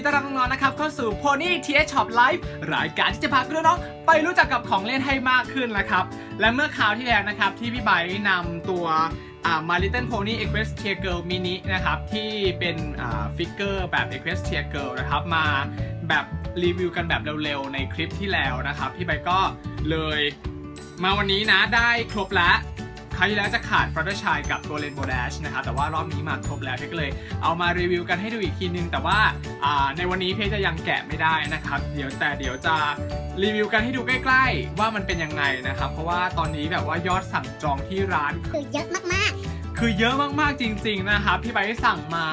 ดีต้อนรับน้องๆนะครับเข้าสู่ Pony TH Shop Live รายการที่จะพาคุณน้องๆไปรู้จักกับของเล่นให้มากขึ้นนะครับ และเมื่อคราวที่แล้วนะครับที่พี่ไบร์ทนำตัวอ่า My Little Pony Equestria Girl Mini นะครับที่เป็นฟิกเกอร์แบบ Equestria Girl นะครับมาแบบรีวิวกันแบบเร็วๆ ในคลิปที่แล้วนะครับพี่ไบก็เลยมาวันนี้นะได้ครบแล้ว ราวที่แล้วจะขาดฟ l ัตเตอร์ชายกับตัว Rainbow Dash นะครับแต่ว่ารอบนี้มาครบแล้วเพชรก็เลยเอามารีวิวกันให้ดูอีกทีนึง แต่ว่าอ่าในวันนี้เพชรจะยังแกะไม่ได้นะครับ เดี๋ยวแต่เดี๋ยวจะรีวิวกันให้ดูใกล้ๆ ว่ามันเป็นยังไงนะครับ เพราะว่าตอนนี้แบบว่ายอดสั่งจองที่ร้านคือเยอะมากคือเยอะมากๆจริง ๆนะครับพี่ไบร์ทสั่งมา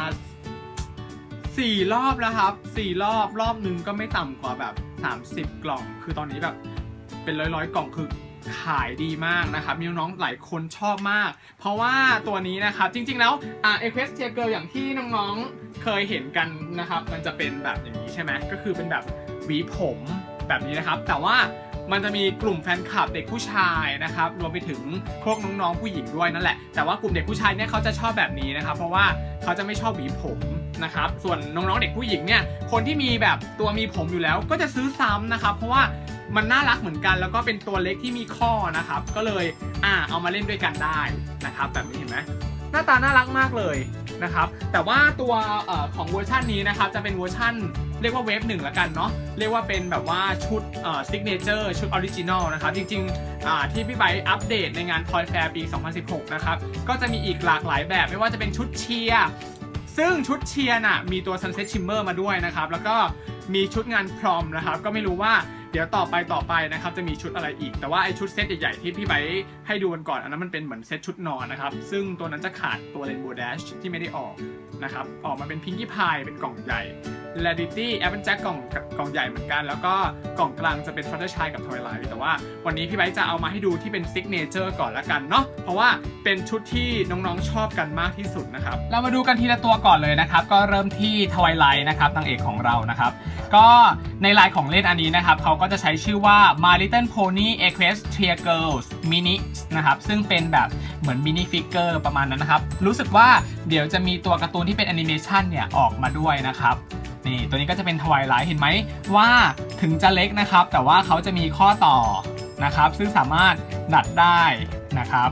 4รอบแล้วครับ4รอบรอบหนึงก็ไม่ต่ำกว่าแบบ 30 กล่อง คือตอนนี้แบบเป็นร้อยๆกล่องคือ ขายดีมากนะครับมีน้องๆหลายคนชอบมาก เพราะว่าตัวนี้นะครับจริงๆแล้วอ่าเอ q u e s t i a Girl อย่างที่น้องๆเคยเห็นกันนะครับ มันจะเป็นแบบอย่างนี้ใช่ไหมก็คือเป็นแบบหวีผมแบบนี้นะครับ แต่ว่ามันจะมีกลุ่มแฟนคลับเด็กผู้ชายนะครับรวมไปถึงพวกน้องๆผู้หญิงด้วยนั่นแหละแต่ว่ากลุ่มเด็กผู้ชายเนี่ยเขาจะชอบแบบนี้นะครับ เพราะว่าเขาจะไม่ชอบหวีผม นะครับส่วนน้องๆเด็กผู้หญิงเนี่ยคนที่มีแบบตัวมีผมอยู่แล้วก็จะซื้อซ้ำนะครับ เพราะว่ามันน่ารักเหมือนกัน แล้วก็เป็นตัวเล็กที่มีข้อนะครับ ก็เลยอ่าเอามาเล่นด้วยกันได้นะครับแบบนี้เห็นไหมหน้าตาน่ารักมากเลยนะครับแต่ว่าตัวอของเวอร์ชันนี้นะครับจะเป็นเวอร์ชันเรียกว่าเวฟหนึ่งละกันเนาะเรียกว่าเป็นแบบว่าชุดซิกเนเจอร์ชุดออริจินอลนะครับ จริงๆที่พี่ไบอัปเดตในงาน Toy Fair ปี 2016 นะครับ ก็จะมีอีกหลากหลายแบบไม่ว่าจะเป็นชุดเชียร์ ซึ่งชุดเชียร์น่ะมีตัว Sunset Shimmer มาด้วยนะครับ แล้วก็มีชุดงานพรอมนะครับ ก็ไม่รู้ว่าเดี๋ยวต่อไปต่อไปนะครับ จะมีชุดอะไรอีก แต่ว่าไอชุดเซตใหญ่ๆที่พี่ไบให้ดูกันก่อน อันนั้นมันเป็นเหมือนเซตชุดนอนนะครับ ซึ่งตัวนั้นจะขาดตัว Rainbow Dash ที่ไม่ได้ออก นะครับออกมาเป็น Pinkie Pie เป็นกล่องใหญ่ l a d i t y Apple Jack กล่องกล่องใหญ่เหมือนกัน แล้วก็กล่องกลางจะเป็น Fluttershy กับ Twilight แต่ว่าวันนี้พี่ไบร์จะเอามาให้ดูที่เป็น Signature ก่อนละกันเนาะเพราะว่าเป็นชุดที่น้องๆชอบกันมากที่สุดนะครับ เรามาดูกันทีละตัวก่อนเลยนะครับ ก็เริ่มที่ Twilight นะครับนางเอกของเรานะครับ ก็ในลายของเล่นอันนี้นะครับเขาก็จะใช้ชื่อว่า My Little Pony Equestria Girls Mini นะครับซึ่งเป็นแบบเหมือนมินิฟิกเกอร์ประมาณนั้นนะครับ รู้สึกว่าเดี๋ยวจะมีตัวการ์ตูนที่เป็นแอนิเมชันเนี่ยออกมาด้วยนะครับนี่ตัวนี้ก็จะเป็นทวายไลท์เห็นไหมว่าถึงจะเล็กนะครับ แต่ว่าเขาจะมีข้อต่อนะครับ ซึ่งสามารถดัดได้นะครับ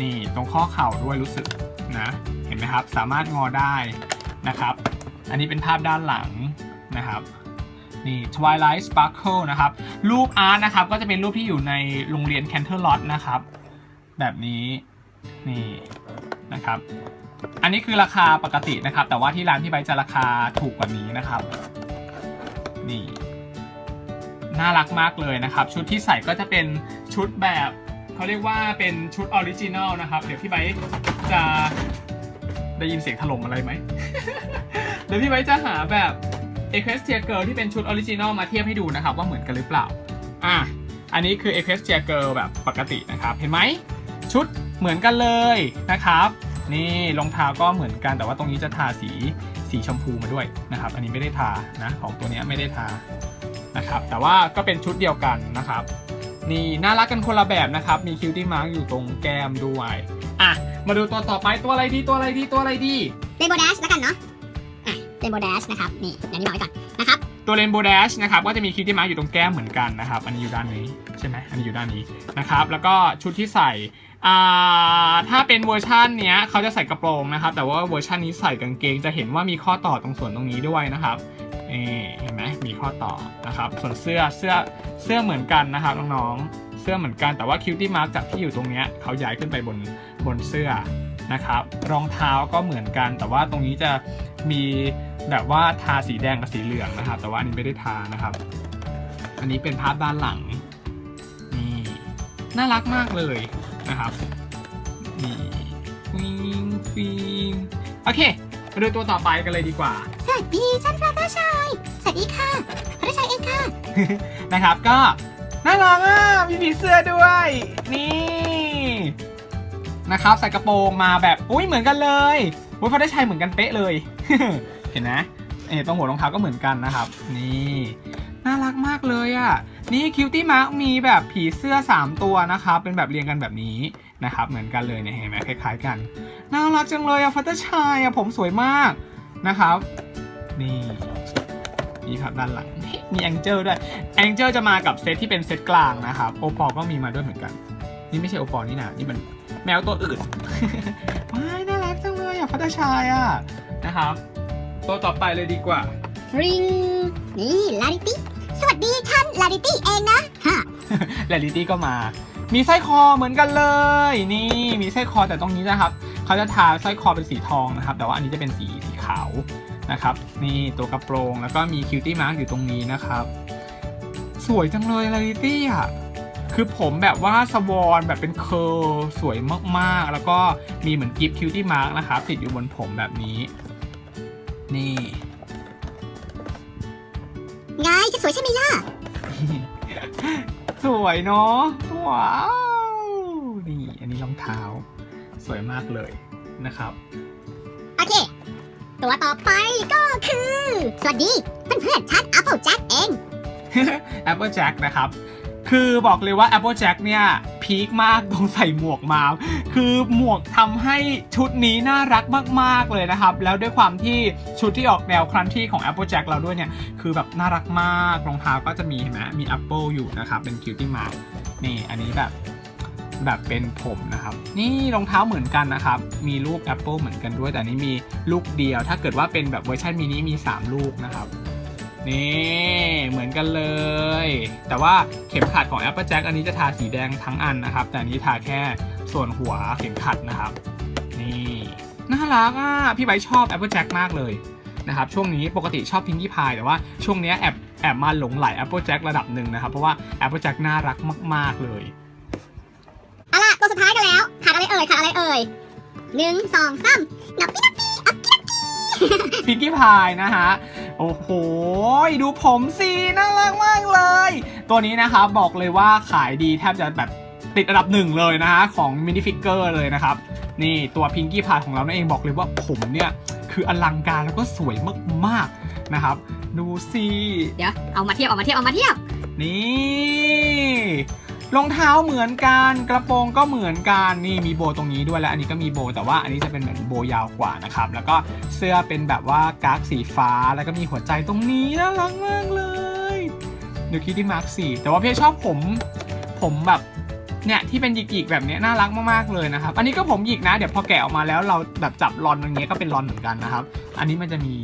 นี่ตรงข้อเข่าด้วยรู้สึกนะเห็นไหมครับ สามารถงอได้นะครับ อันนี้เป็นภาพด้านหลังนะครับ นี่ Twilight Sparkle นะครับ รูปอาร์ตนะครับ ก็จะเป็นรูปที่อยู่ในโรงเรียน Canterlot นะครับ แบบนี้ นี่นะครับ อันนี้คือราคาปกตินะครับ แต่ว่าที่ร้านที่ใบจะราคาถูกกว่านี้นะครับ นี่ น่ารักมากเลยนะครับ ชุดที่ใส่ก็จะเป็นชุดแบบเขาเรียกว่าเป็นชุดออริจินอลนะครับ เดี๋ยวพี่ใบจะได้ยินเสียงถล่มอะไรไหม เดี๋ยวพี่ใบจะหาแบบ e q u e s t r i a Girl ที่เป็นชุดออริจินอลมาเทียบให้ดูนะครับว่าเหมือนกันหรือเปล่า อะ อันนี้คือ e q u e s t r i a Girl แบบปกตินะครับ เห็นไหม ชุดเหมือนกันเลยนะครับ นี่รองเท้าก็เหมือนกันแต่ว่าตรงนี้จะทาสีสีชมพูมาด้วยนะครับ อันนี้ไม่ได้ทานะ ของตัวเนี้ยไม่ได้ทานะครับ แต่ว่าก็เป็นชุดเดียวกันนะครับ นี่น่ารักกันคนละแบบนะครับ มีคิวตี้มาร์กอยู่ตรงแก้มด้วย อะ มาดูตัวต่อไปตัวอะไรดีตัวอะไรดีตัวอะไรดีๆ Rainbow Dash แล้วกันเนาะ อะ Rainbow Dash นะครับนี่อย่างที่บอกไว้ก่อนนะครับตัว Rainbow Dash นะครับก็จะมีคิวตี้มาร์กอยู่ตรงแก้มเหมือนกันนะครับ อันนี้อยู่ด้านนี้ใช่ไหมอันนี้อยู่ด้านนี้นะครับ แล้วก็ชุดที่ใส่อ่าถ้าเป็นเวอร์ชันเนี้ยเขาจะใส่กระโปรงนะครับ แต่ว่าเวอร์ชันนี้ใส่กางเกงจะเห็นว่ามีข้อต่อตรงส่วนตรงนี้ด้วยนะครับนี่เห็นไหมมีข้อต่อนะครับ ส่วนเสื้อเสื้อเสื้อเหมือนกันนะครับน้องๆเสื้อเหมือนกันแต่ว่าคิวตี้มาร์กจากที่อยู่ตรงเนี้ยเขาย้ายขึ้นไปบนบนเสื้อ นะครับรองเท้าก็เหมือนกัน แต่ว่าตรงนี้จะมีแบบว่าทาสีแดงกับสีเหลืองนะครับ แต่ว่าอันนี้ไม่ได้ทานะครับ อันนี้เป็นภาพด้านหลังนี่น่ารักมากเลยนะครับนี่ฟิงฟิงโอเคมาดูตัวต่อไปกันเลยดีกว่า สวัสดีฉันฟลาตาชายสวัสดีค่ะฟลาตาชายเองค่ะ นะครับก็น่ารักอะมีผีเสื้อด้วย นี่ นะครับใส่กระโปรงมาแบบอุ้ยเหมือนกันเลยวุ้ยเขาได้ใช้เหมือนกันเป๊ะเลย เห็นนะเออตรงหัวรองเท้าก็เหมือนกันนะครับ นี่น่ารักมากเลยอะ นี่คิวตี้มาร์กมีแบบผีเสื้อ 3 ตัวนะครับ เป็นแบบเรียงกันแบบนี้นะครับ เหมือนกันเลยเนี่ยเห็นไหมคล้าย ๆ กัน น่ารักจังเลยอะฟัตเตอร์ชายอะผมสวยมากนะครับ นี่นี่ครับด้านหลังมีแองเจิลด้วยแองเจิลจะมากับเซตที่เป็นเซตกลางนะครับโอปอก็มีมาด้วยเหมือนกัน นี่ไม่ใช่โอปอนี่นะนี่มัน แมวตัวอื่น ว้ายน่ารักจังเลยอะพัตชายอะนะครับ ตัวต่อไปเลยดีกว่าฟริงนี่ลาริตี้สวัสดีฉันลาริตี้เองนะฮะแลลิตี้ก็มา มีสร้อยคอเหมือนกันเลย นี่มีสร้อยคอแต่ตรงนี้นะครับเขาจะทาสร้อยคอเป็นสีทองนะครับ แต่ว่าอันนี้จะเป็นสีสีขาวนะครับนี่ตัวกระโปรงแล้วก็มีคิวตี้มาร์กอยู่ตรงนี้นะครับ สวยจังเลยแลลิตี้อะ คือผมแบบว่าสวอนแบบเป็นเคอร์ลสวยมากๆ แล้วก็มีเหมือนกิฟคิวตี้มาร์กนะครับติดอยู่บนผมแบบนี้ นี่ไงจะสวยใช่ไหมล่ะ สวยเนาะว้าวนี่อันนี้รองเท้า สวยมากเลยนะครับ โอเค ตัวต่อไปก็คือ สวัสดี เพื่อนๆฉัน Apple Jack เอง Apple Jack นะครับ คือบอกเลยว่า Apple Jack เนี่ยพีคมากตรงใส่หมวกมา คือหมวกทำให้ชุดนี้น่ารักมากๆเลยนะครับ แล้วด้วยความที่ชุดที่ออกแนวครันที่ของ Apple Jack เราด้วยเนี่ย คือแบบน่ารักมากรองเท้าก็จะมีเห็นไหมมี Apple อยู่นะครับ เป็น Cutie Mark นี่อันนี้แบบแบบเป็นผมนะครับ นี่รองเท้าเหมือนกันนะครับ มีลูก Apple เหมือนกันด้วย แต่นนี้มีลูกเดียว ถ้าเกิดว่าเป็นแบบเวอร์ชันมินิมี 3 ลูกนะครับ นี่เหมือนกันเลย แต่ว่าเข็มขัดของ Apple Jack อันนี้จะทาสีแดงทั้งอันนะครับ แต่อันนี้ทาแค่ส่วนหัวเข็มขัดนะครับ นี่น่ารักอะพี่ไบร์ทชอบ Apple Jack มากเลยนะครับช่วงนี้ปกติชอบพิงกี้พายแต่ว่าช่วงนี้แอบแอบมาหลงไหล Apple Jack ระดับหนึ่งนะครับ เพราะว่า Apple Jack น่ารักมาก ๆ เลยเอาล่ะตัวสุดท้ายกันแล้ว ขาดอะไรเอ่ย ขาดอะไรเอ่ยหนึ่งสองสามนับปีนับปีอัพปีนับปีพิงกี้พายนะฮะ โอ้โห ดูผมสิน่ารักมากเลย ตัวนี้นะครับบอกเลยว่าขายดีแทบจะแบบติดอันดับหนึ่งเลยนะฮะของมินิฟิกเกอร์เลยนะครับ นี่ตัวพิงกี้พายของเรานั่นเองบอกเลยว่าผมเนี่ยคืออลังการแล้วก็สวยมากๆนะครับ ดูสิ เดี๋ยว เอามาเทียบเอามาเทียบเอามาเทียบ นี่ รองเท้าเหมือนกันกระโปรงก็เหมือนกันนี่มีโบตรงนี้ด้วยและอันนี้ก็มีโบแต่ว่าอันนี้จะเป็นเหมือนโบยาวกว่านะครับแล้วก็เสื้อเป็นแบบว่ากากสีฟ้าแล้วก็มีหัวใจตรงนี้น่ารักมากเลยดูคิดที่มาร์คสี่แต่ว่าพี่ชอบผมผมแบบเนี่ยที่เป็นหยิกๆแบบนี้น่ารักมากๆเลยนะครับ อันนี้ก็ผมหยิกนะ เดี๋ยวพอแกะออกมาแล้วเราแบบจับรอนอย่างเงี้ก็เป็นรอนเหมือนกันนะครับ อันนี้มันจะมี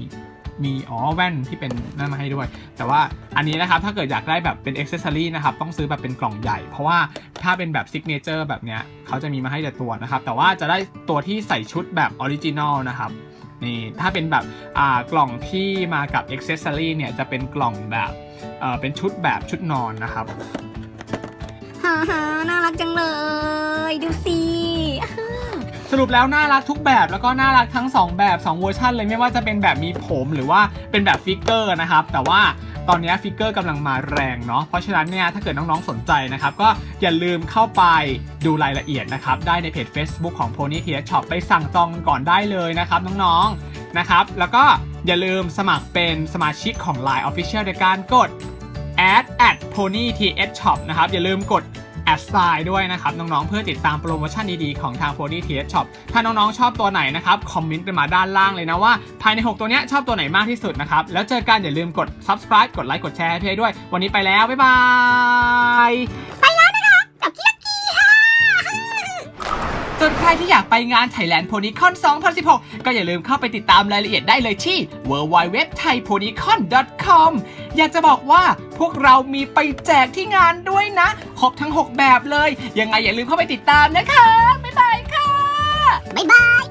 มีอ๋อแว่นที่เป็นนั่นมาให้ด้วย แต่ว่าอันนี้นะครับถ้าเกิดอยากได้แบบเป็นอ็อกเซสซอรี่นะครับต้องซื้อแบบเป็นกล่องใหญ่ เพราะว่าถ้าเป็นแบบซิกเนเจอร์แบบเนี้ยเขาจะมีมาให้แต่ตัวนะครับ แต่ว่าจะได้ตัวที่ใส่ชุดแบบออริจินอลนะครับนี่ถ้าเป็นแบบอ่ากล่องที่มากับอ็อกเซสซอรี่เนี่ยจะเป็นกล่องแบบเอ่อเป็นชุดแบบชุดนอนนะครับฮ่าฮ่าน่ารักจังเลย ดูสิ สรุปแล้วน่ารักทุกแบบแล้วก็น่ารักทั้ง 2 แบบ 2 เวอร์ชันเลยไม่ว่าจะเป็นแบบมีผมหรือว่าเป็นแบบฟิกเกอร์นะครับแต่ว่าตอนนี้ฟิกเกอร์กำลังมาแรงเนาะเพราะฉะนั้นเนี่ยถ้าเกิดน้องๆสนใจนะครับ ก็อย่าลืมเข้าไปดูรายละเอียดนะครับ ได้ในเพจ Facebook ของ Pony t h Shop ไปสั่งจองก่อนได้เลยนะครับ น้องๆนะครับ แล้วก็อย่าลืมสมัครเป็นสมาชิกของ Line Official โดยการกด add at pony th shop นะครับ อย่าลืมกด แอดไซน์ด้วยนะครับ น้องๆ เพื่อติดตามโปรโมชั่นดีๆ ของทาง Pony t h Shop ถ้าน้องๆ ชอบตัวไหนนะครับ คอมเมนต์กันมาด้านล่างเลยนะว่า ภายใน 6 ตัวเนี้ยชอบตัวไหนมากที่สุดนะครับ แล้วเจอกันอย่าลืมกด subscribe กดไลค์กดแชร์ให้พี่ด้วย วันนี้ไปแล้ว บ๊ายบายส่วนใครที่อยากไปงาน Thailand Ponycon 2016 ก็อย่าลืมเข้าไปติดตามรายละเอียดได้เลยที่ www.thaiponycon.com อยากจะบอกว่า พวกเรามีไปแจกที่งานด้วยนะ ครบทั้ง 6 แบบเลย ยังไงอย่าลืมเข้าไปติดตามนะคะ บ๊ายบายค่ะ บ๊ายบาย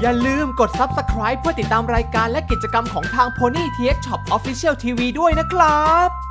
อย่าลืมกด Subscribe เพื่อติดตามรายการและกิจกรรมของทาง Pony TH Shop Official TV ด้วยนะครับ